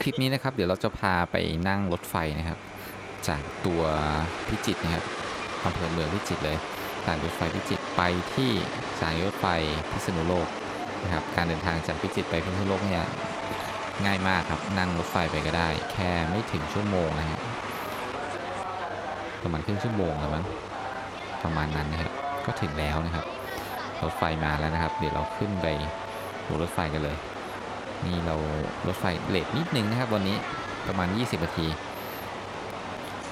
คลิปนี้นะครับ เดี๋ยวเราจะพาไปนั่งรถไฟนะครับ จากตัวพิจิตรนะครับอำเภอเมืองพิจิตรเลยสถานรถไฟพิจิตรไปที่สานีรถไฟพิษณุโลกนะครับการเดินทางจากพิจิตรไปพิษณุโลกเนี่ยง่ายมากครับนั่งรถไฟไปก็ได้ แค่ไม่ถึงชั่วโมงนะครับประมาณครึ่งชั่วโมงแล้วมั้งประมาณนั้นนะครับก็ถึงแล้วนะครับรถไฟมาแล้วนะครับ เดี๋ยวเราขึ้นไปดูรถไฟกันเลย นี่เรารถไฟเลทนิดนึงนะครับวันนี้ประมาณ 20นาที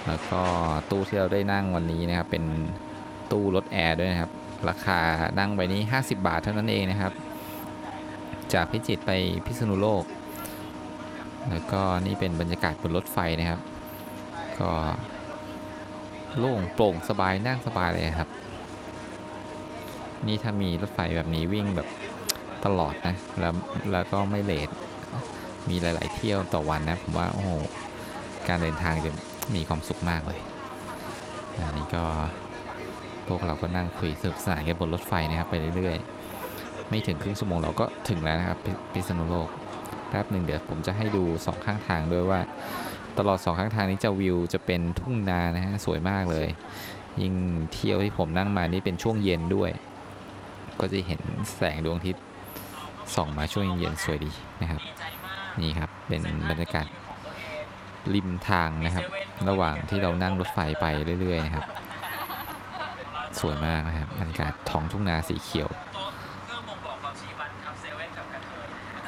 แล้วก็ตู้ที่เราได้นั่งวันนี้นะครับ เป็นตู้รถแอร์ด้วยนะครับ ราคานั่งไปนี้ 50 บาทเท่านั้นเองนะครับ จากพิจิตรไปพิษณุโลก แล้วก็นี่เป็นบรรยากาศบนรถไฟนะครับ ก็โล่งโปร่งสบายนั่งสบายเลยครับ นี่ถ้ามีรถไฟแบบนี้วิ่งแบบ ตลอดนะแล้วแล้วก็ไม่เลทมีหลาย ๆ เที่ยวต่อวันนะผมว่าโอ้โหการเดินทางจะมีความสุขมากเลยอันนี้ก็พวกเราก็นั่งคุยสนุกสานกันบนรถไฟนะครับไปเรื่อย ๆ ไม่ถึงครึ่งชั่วโมงเราก็ถึงแล้วนะครับพิพิษณุโลกแป๊บหนึ่งเดี๋ยวผมจะให้ดูสองข้างทางด้วยว่า ตลอดสองข้างทางนี้จะวิวจะเป็นทุ่งนานะฮะสวยมากเลย ยิ่งเที่ยวที่ผมนั่งมานี่เป็นช่วงเย็นด้วย ก็จะเห็นแสงดวงอาทิตย์ ส่องมาช่วงเย็นๆสวยดีนะครับนี่ครับเป็นบรรยากาศริมทางนะครับ ระหว่างที่เรานั่งรถไฟไปเรื่อยๆนะครับ สวยมากนะครับบรรยากาศท้องทุ่งนาสีเขียว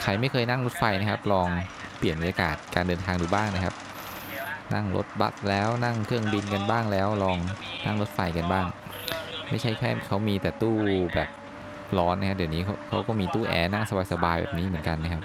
ใครไม่เคยนั่งรถไฟนะครับ ลองเปลี่ยนบรรยากาศการเดินทางดูบ้างนะครับ นั่งรถบัสแล้วนั่งเครื่องบินกันบ้างแล้ว ลองนั่งรถไฟกันบ้าง ไม่ใช่แค่เขามีแต่ตู้แบบ ร้อนนะครับเดี๋ยวนี้เขาก็มีตู้แอร์นั่งสบายๆแบบนี้เหมือนกันนะครับ